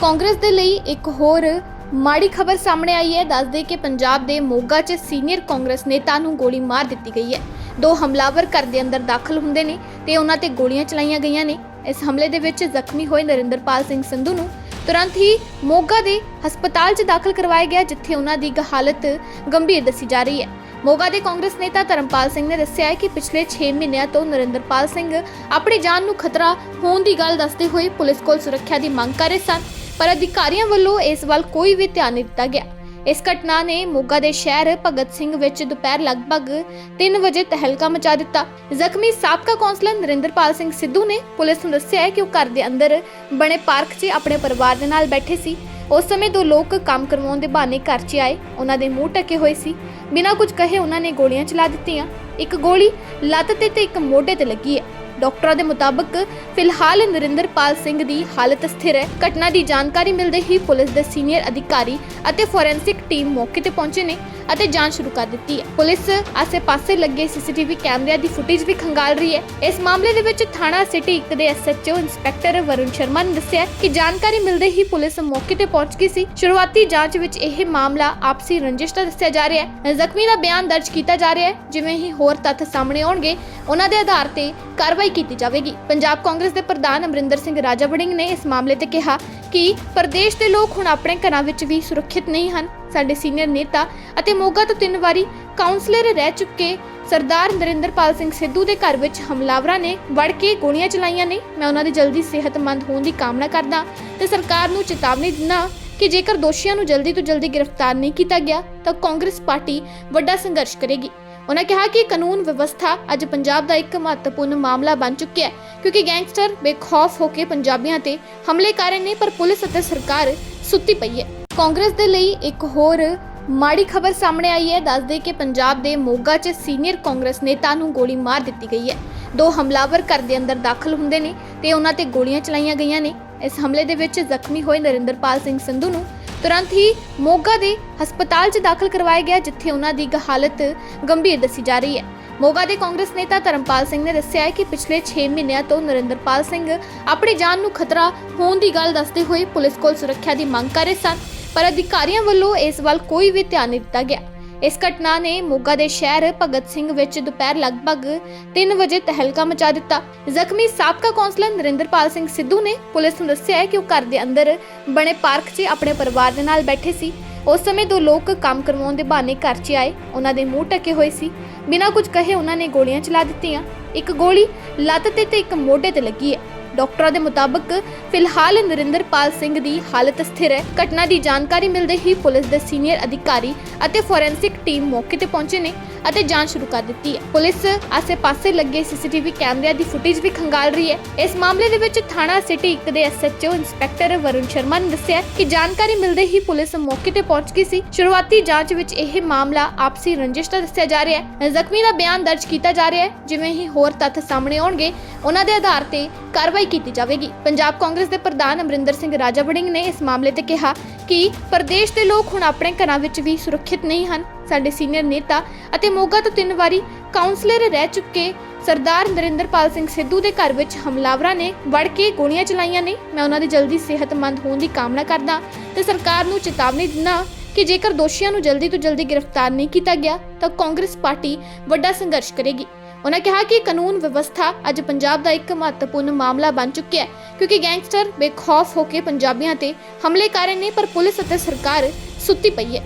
ਕਾਂਗਰਸ ਦੇ ਲਈ ਇੱਕ ਹੋਰ ਮਾੜੀ ਖਬਰ ਸਾਹਮਣੇ ਆਈ ਹੈ। ਦੱਸਦੇ ਕਿ ਪੰਜਾਬ ਦੇ ਮੋਗਾ 'ਚ ਸੀਨੀਅਰ ਕਾਂਗਰਸ ਨੇਤਾ ਨੂੰ ਗੋਲੀ ਮਾਰ ਦਿੱਤੀ ਗਈ ਹੈ। ਦੋ ਹਮਲਾਵਰ ਘਰ ਦੇ ਅੰਦਰ ਦਾਖਲ ਹੁੰਦੇ ਨੇ ਤੇ ਉਹਨਾਂ ਤੇ ਗੋਲੀਆਂ ਚਲਾਈਆਂ ਗਈਆਂ ਨੇ। ਇਸ ਹਮਲੇ ਦੇ ਵਿੱਚ ਜ਼ਖਮੀ ਹੋਏ ਨਰਿੰਦਰਪਾਲ ਸਿੰਘ ਸੰਧੂ ਨੂੰ ਤੁਰੰਤ ਹੀ ਮੋਗਾ ਦੇ ਹਸਪਤਾਲ 'ਚ ਦਾਖਲ ਕਰਵਾਇਆ ਗਿਆ, ਜਿੱਥੇ ਉਹਨਾਂ ਦੀ ਗ- ਹਾਲਤ ਗੰਭੀਰ ਦੱਸੀ ਜਾ ਰਹੀ ਹੈ। ਮੋਗਾ ਦੇ ਕਾਂਗਰਸ ਨੇਤਾ ਧਰਮਪਾਲ ਸਿੰਘ ਨੇ ਦੱਸਿਆ ਹੈ ਕਿ ਪਿਛਲੇ 6 ਮਹੀਨਿਆਂ ਤੋਂ ਨਰਿੰਦਰਪਾਲ ਸਿੰਘ ਆਪਣੀ ਜਾਨ ਨੂੰ ਖਤਰਾ ਹੋਣ ਦੀ ਗੱਲ ਦੱਸਦੇ ਹੋਏ ਪੁਲਿਸ ਕੋਲ ਸੁਰੱਖਿਆ ਦੀ ਮੰਗ ਕਰ ਰਹੇ ਸਨ। ਪਰ ਅਧਿਕਾਰੀਆਂ ਵੱਲੋਂ ਇਸ ਵੱਲ ਕੋਈ ਵੀ ਧਿਆਨ ਨਹੀਂ ਦਿੱਤਾ ਗਿਆ। ਇਸ ਘਟਨਾ ਨੇ ਮੋਗਾ ਦੇ ਸ਼ਹਿਰ ਭਗਤ ਸਿੰਘ ਵਿੱਚ ਦੁਪਹਿਰ ਲਗਭਗ 3 ਵਜੇ ਤਹਿਲਕਾ ਮਚਾ ਦਿੱਤਾ। ਜ਼ਖਮੀ ਸਾਬਕਾ ਕੌਂਸਲਰ ਨਰਿੰਦਰਪਾਲ ਸਿੰਘ ਸਿੱਧੂ ਨੇ ਪੁਲਿਸ ਨੂੰ ਦੱਸਿਆ ਹੈ ਕਿ ਉਹ ਘਰ ਦੇ ਅੰਦਰ ਬਣੇ ਪਾਰਕ 'ਚ ਆਪਣੇ ਪਰਿਵਾਰ ਦੇ ਨਾਲ ਬੈਠੇ ਸੀ। ਉਸ ਸਮੇਂ ਦੋ ਲੋਕ ਕੰਮ ਕਰਵਾਉਣ ਦੇ ਬਹਾਨੇ ਘਰ 'ਚ ਆਏ। ਉਹਨਾਂ ਦੇ ਮੂੰਹ ਢਕੇ ਹੋਏ ਸੀ। ਬਿਨਾਂ ਕੁਝ ਕਹੇ ਉਹਨਾਂ ਨੇ ਗੋਲੀਆਂ ਚਲਾ ਦਿੱਤੀਆਂ। ਇੱਕ ਗੋਲੀ ਲੱਤ ਤੇ ਤੇ ਇੱਕ ਮੋਢੇ ਤੇ ਲੱਗੀ ਹੈ। ਡਾਕਟਰਾਂ ਦੇ ਮੁਤਾਬਕ, ਫਿਲਹਾਲ ਨਰਿੰਦਰਪਾਲ ਸਿੰਘ ਦੀ ਹਾਲਤ ਸਥਿਰ ਹੈ। ਘਟਨਾ ਦੀ ਜਾਣਕਾਰੀ ਮਿਲਦੇ ਹੀ ਪੁਲਿਸ ਦੇ ਸੀਨੀਅਰ ਅਧਿਕਾਰੀ ਅਤੇ ਫੋਰੈਂਸਿਕ ਟੀਮ ਮੌਕੇ ਤੇ ਪਹੁੰਚੇ ਨੇ ਅਤੇ ਜਾਂਚ ਸ਼ੁਰੂ ਕਰ ਦਿੱਤੀ ਹੈ। ਪੁਲਿਸ ਆਸੇ-ਪਾਸੇ ਲੱਗੇ ਸੀਸੀਟੀਵੀ ਕੈਮਰਿਆਂ ਦੀ ਫੁਟੇਜ ਵੀ ਖੰਗਾਲ ਰਹੀ ਹੈ। ਇਸ ਮਾਮਲੇ ਦੇ ਵਿੱਚ ਥਾਣਾ ਸਿਟੀ 1 ਦੇ ਐਸਐਚਓ ਇੰਸਪੈਕਟਰ ਵਰੁਣ ਸ਼ਰਮਾ ਨੇ ਦੱਸਿਆ ਕਿ ਜਾਣਕਾਰੀ ਮਿਲਦੇ ਹੀ ਪੁਲਿਸ ਮੌਕੇ ਤੇ ਪਹੁੰਚ ਗਈ ਸੀ। ਸ਼ੁਰੂਆਤੀ ਜਾਂਚ ਵਿੱਚ ਇਹ ਮਾਮਲਾ ਆਪਸੀ ਰੰਜਿਸ਼ ਦਾ ਦੱਸਿਆ ਜਾ ਰਿਹਾ ਹੈ। ਜ਼ਖਮੀ ਦਾ ਬਿਆਨ ਦਰਜ ਕੀਤਾ ਜਾ ਰਿਹਾ ਹੈ। ਜਿਵੇਂ ਹੀ ਹੋਰ ਤੱਥ ਸਾਹਮਣੇ ਆਉਣਗੇ, ਉਹਨਾਂ ਦੇ ਆਧਾਰ ਤੇ ਕਾਰਵਾਈ ਕੀਤੀ ਜਾਵੇਗੀ। ਪੰਜਾਬ ਕਾਂਗਰਸ ਦੇ ਪ੍ਰਧਾਨ ਅਮਰਿੰਦਰ ਸਿੰਘ ਰਾਜਾ ਨੇ ਇਸ ਮਾਮਲੇ ਤੇ ਕਿਹਾ ਕਿ ਪ੍ਰਦੇਸ਼ ਦੇ ਲੋਕ ਹੁਣ ਆਪਣੇ ਘਰਾਂ ਵਿੱਚ ਵੀ ਸੁਰੱਖਿਅਤ ਨਹੀਂ ਹਨ। ਸਾਡੇ ਸੀਨੀਅਰ ਨੇਤਾ ਅਤੇ ਮੋਗਾ ਤੋਂ ਤਿੰਨ ਵਾਰੀ ਕਾਉਂਸਲਰ ਰਹਿ ਚੁੱਕੇ ਸਰਦਾਰ ਨਰਿੰਦਰਪਾਲ ਸਿੰਘ ਸਿੱਧੂ ਦੇ ਘਰ ਵਿੱਚ ਹਮਲਾਵਰਾਂ ਨੇ ਵੜ ਕੇ ਗੋਲੀਆਂ ਚਲਾਈਆਂ ਨੇ। ਮੈਂ ਉਹਨਾਂ ਦੀ ਜਲਦੀ ਸਿਹਤਮੰਦ ਹੋਣ ਦੀ ਕਾਮਨਾ ਕਰਦਾ ਤੇ ਸਰਕਾਰ ਨੂੰ ਚੇਤਾਵਨੀ ਦਿੰਦਾ ਕਿ ਜੇਕਰ ਦੋਸ਼ੀਆਂ ਨੂੰ ਜਲਦੀ ਤੋਂ ਜਲਦੀ ਗ੍ਰਿਫਤਾਰ ਨਹੀਂ ਕੀਤਾ ਗਿਆ ਤਾਂ ਕਾਂਗਰਸ ਪਾਰਟੀ ਵੱਡਾ ਸੰਘਰਸ਼ ਕਰੇਗੀ। ਉਹਨਾਂ ਕਿਹਾ ਕਿ ਕਾਨੂੰਨ ਵਿਵਸਥਾ ਅੱਜ ਪੰਜਾਬ ਦਾ ਇੱਕ ਮਹੱਤਵਪੂਰਨ ਮਾਮਲਾ ਬਣ ਚੁੱਕਿਆ ਹੈ, ਕਿਉਂਕਿ ਗੈਂਗਸਟਰ ਬੇਖੌਫ ਹੋ ਕੇ ਪੰਜਾਬੀਆਂ ਤੇ ਹਮਲੇ ਕਰ ਰਹੇ ਨੇ, ਪਰ ਪੁਲਿਸ ਅਤੇ ਸਰਕਾਰ ਸੁੱਤੀ ਪਈ ਹੈ। ਕਾਂਗਰਸ ਦੇ ਲਈ ਇੱਕ ਹੋਰ ਮਾੜੀ ਖਬਰ ਸਾਹਮਣੇ ਆਈ ਹੈ, ਦੱਸਦੇ ਕਿ ਪੰਜਾਬ ਦੇ ਮੋਗਾ 'ਚ ਸੀਨੀਅਰ ਕਾਂਗਰਸ ਨੇਤਾ ਨੂੰ ਗੋਲੀ ਮਾਰ ਦਿੱਤੀ ਗਈ ਹੈ। ਦੋ ਹਮਲਾਵਰ ਘਰ ਦੇ ਅੰਦਰ ਦਾਖਲ ਹੁੰਦੇ ਨੇ ਤੇ ਉਹਨਾਂ ਤੇ ਗੋਲੀਆਂ ਚਲਾਈਆਂ ਗਈਆਂ ਨੇ। ਇਸ ਹਮਲੇ ਦੇ ਵਿੱਚ ਜ਼ਖਮੀ ਹੋਏ ਨਰਿੰਦਰਪਾਲ ਸਿੰਘ ਸੰਧੂ ਨੂੰ ਤੁਰੰਤ ਹੀ ਮੋਗਾ ਦੇ ਹਸਪਤਾਲ 'ਚ ਦਾਖਲ ਕਰਵਾਇਆ ਗਿਆ, ਜਿੱਥੇ ਉਹਨਾਂ ਦੀ ਹਾਲਤ ਗੰਭੀਰ ਦੱਸੀ ਜਾ ਰਹੀ ਹੈ। ਮੋਗਾ ਦੇ ਕਾਂਗਰਸ ਨੇਤਾ ਧਰਮਪਾਲ ਸਿੰਘ ਨੇ ਦੱਸਿਆ ਹੈ ਕਿ ਪਿਛਲੇ 6 ਮਹੀਨਿਆਂ ਤੋਂ ਨਰਿੰਦਰਪਾਲ ਸਿੰਘ ਆਪਣੀ ਜਾਨ ਨੂੰ ਖਤਰਾ ਹੋਣ ਦੀ ਗੱਲ ਦੱਸਦੇ ਹੋਏ ਪੁਲਿਸ ਕੋਲ ਸੁਰੱਖਿਆ ਦੀ ਮੰਗ ਕਰ ਰਹੇ ਸਨ, ਪਰ ਅਧਿਕਾਰੀਆਂ ਵੱਲੋਂ ਇਸ ਵੱਲ ਕੋਈ ਵੀ ਧਿਆਨ ਨਹੀਂ ਦਿੱਤਾ ਗਿਆ। ਇਸ ਘਟਨਾ ਨੇ ਮੋਗਾ ਦੇ ਸ਼ਹਿਰ ਭਗਤ ਸਿੰਘ ਵਿੱਚ ਦੁਪਹਿਰ ਲਗਭਗ 3 ਵਜੇ ਤਹਿਲਕਾ ਮਚਾ ਦਿੱਤਾ। ਜ਼ਖਮੀ ਸਾਬਕਾ ਕੌਂਸਲਰ ਨਰਿੰਦਰਪਾਲ ਸਿੰਘ ਸਿੱਧੂ ਨੇ ਪੁਲਿਸ ਨੂੰ ਦੱਸਿਆ ਹੈ ਕਿ ਉਹ ਘਰ ਦੇ ਅੰਦਰ ਬਣੇ ਪਾਰਕ 'ਚ ਆਪਣੇ ਪਰਿਵਾਰ ਦੇ ਨਾਲ ਬੈਠੇ ਸੀ। ਉਸ ਸਮੇਂ ਦੋ ਲੋਕ ਕੰਮ ਕਰਵਾਉਣ ਦੇ ਬਹਾਨੇ ਘਰ 'ਚ ਆਏ। ਉਹਨਾਂ ਦੇ ਮੂੰਹ ਢਕੇ ਹੋਏ ਸੀ। ਬਿਨਾਂ ਕੁਝ ਕਹੇ ਉਹਨਾਂ ਨੇ ਗੋਲੀਆਂ ਚਲਾ ਦਿੱਤੀਆਂ। ਇੱਕ ਗੋਲੀ ਲੱਤ ਤੇ ਤੇ ਇੱਕ ਮੋਢੇ ਤੇ ਲੱਗੀ ਹੈ। ਡਾਕਟਰਾਂ ਦੇ ਮੁਤਾਬਕ, ਫਿਲਹਾਲ ਨਰਿੰਦਰਪਾਲ ਸਿੰਘ ਦੀ ਹਾਲਤ ਸਥਿਰ ਹੈ। ਘਟਨਾ ਦੀ ਜਾਣਕਾਰੀ ਮਿਲਦੇ ਹੀ ਪੁਲਿਸ ਦੇ ਸੀਨੀਅਰ ਅਧਿਕਾਰੀ ਅਤੇ ਫੋਰੈਂਸਿਕ ਟੀਮ ਮੌਕੇ ਤੇ ਪਹੁੰਚੇ ਨੇ ਅਤੇ ਜਾਂਚ ਸ਼ੁਰੂ ਕਰ ਦਿੱਤੀ ਹੈ। ਪੁਲਿਸ ਆਸੇ-ਪਾਸੇ ਲੱਗੇ ਸੀਸੀਟੀਵੀ ਕੈਮਰਿਆਂ ਦੀ ਫੁਟੇਜ ਵੀ ਖੰਗਾਲ ਰਹੀ ਹੈ। ਇਸ ਮਾਮਲੇ ਦੇ ਵਿੱਚ ਥਾਣਾ ਸਿਟੀ 1 ਦੇ ਐਸਐਚਓ ਇੰਸਪੈਕਟਰ ਵਰੁਣ ਸ਼ਰਮਾ ਨੇ ਦੱਸਿਆ ਕਿ ਜਾਣਕਾਰੀ ਮਿਲਦੇ ਹੀ ਪੁਲਿਸ ਮੌਕੇ ਤੇ ਪਹੁੰਚ ਗਈ ਸੀ। ਸ਼ੁਰੂਆਤੀ ਜਾਂਚ ਵਿੱਚ ਇਹ ਮਾਮਲਾ ਆਪਸੀ ਰੰਜਿਸ਼ ਦਾ ਦੱਸਿਆ ਜਾ ਰਿਹਾ ਹੈ। ਜ਼ਖਮੀ ਦਾ ਬਿਆਨ ਦਰਜ ਕੀਤਾ ਜਾ ਰਿਹਾ ਹੈ। ਜਿਵੇਂ ਹੀ ਹੋਰ ਤੱਥ ਸਾਹਮਣੇ ਆਉਣਗੇ, ਉਹਨਾਂ ਦੇ ਆਧਾਰ ਤੇ ਕਾਰਵਾਈ ਕੀਤੀ ਜਾਵੇਗੀ। ਪੰਜਾਬ ਕਾਂਗਰਸ ਦੇ ਪ੍ਰਧਾਨ ਅਮਰਿੰਦਰ ਸਿੰਘ ਰਾਜਾ ਵੜਿੰਗ ਨੇ ਇਸ ਮਾਮਲੇ ਤੇ ਕਿਹਾ ਕਿ ਪ੍ਰਦੇਸ਼ ਦੇ ਲੋਕ ਹੁਣ ਆਪਣੇ ਘਰਾਂ ਵਿੱਚ ਵੀ ਸੁਰੱਖਿਅਤ ਨਹੀਂ ਹਨ। ਸਾਡੇ ਸੀਨੀਅਰ ਨੇਤਾ ਅਤੇ ਮੋਗਾ ਤੋਂ ਤਿੰਨ ਵਾਰੀ ਕਾਉਂਸਲਰ ਰਹਿ ਚੁੱਕੇ ਸਰਦਾਰ ਨਰਿੰਦਰਪਾਲ ਸਿੰਘ ਸਿੱਧੂ ਦੇ ਘਰ ਵਿੱਚ ਹਮਲਾਵਰਾਂ ਨੇ ਵੜ ਕੇ ਗੋਲੀਆਂ ਚਲਾਈਆਂ ਨੇ। ਮੈਂ ਉਹਨਾਂ ਦੀ ਜਲਦੀ ਸਿਹਤਮੰਦ ਹੋਣ ਦੀ ਕਾਮਨਾ ਕਰਦਾ ਤੇ ਸਰਕਾਰ ਨੂੰ ਚੇਤਾਵਨੀ ਦਿੰਦਾ ਕਿ ਜੇਕਰ ਦੋਸ਼ੀਆਂ ਨੂੰ ਜਲਦੀ ਤੋਂ ਜਲਦੀ ਗ੍ਰਿਫਤਾਰ ਨਹੀਂ ਕੀਤਾ ਗਿਆ ਤਾਂ ਕਾਂਗਰਸ ਪਾਰਟੀ ਵੱਡਾ ਸੰਘਰਸ਼ ਕਰੇਗੀ। ਉਹਨਾਂ ਕਿਹਾ ਕਿ ਕਾਨੂੰਨ ਵਿਵਸਥਾ ਅੱਜ ਪੰਜਾਬ ਦਾ ਇੱਕ ਮਹੱਤਵਪੂਰਨ ਮਾਮਲਾ ਬਣ ਚੁੱਕਿਆ ਹੈ, ਕਿਉਂਕਿ ਗੈਂਗਸਟਰ ਬੇਖੌਫ ਹੋ ਕੇ ਪੰਜਾਬੀਆਂ ਤੇ ਹਮਲੇ ਕਰ ਰਹੇ ਨੇ, ਪਰ ਪੁਲਿਸ ਅਤੇ ਸਰਕਾਰ ਸੁੱਤੀ ਪਈ ਹੈ।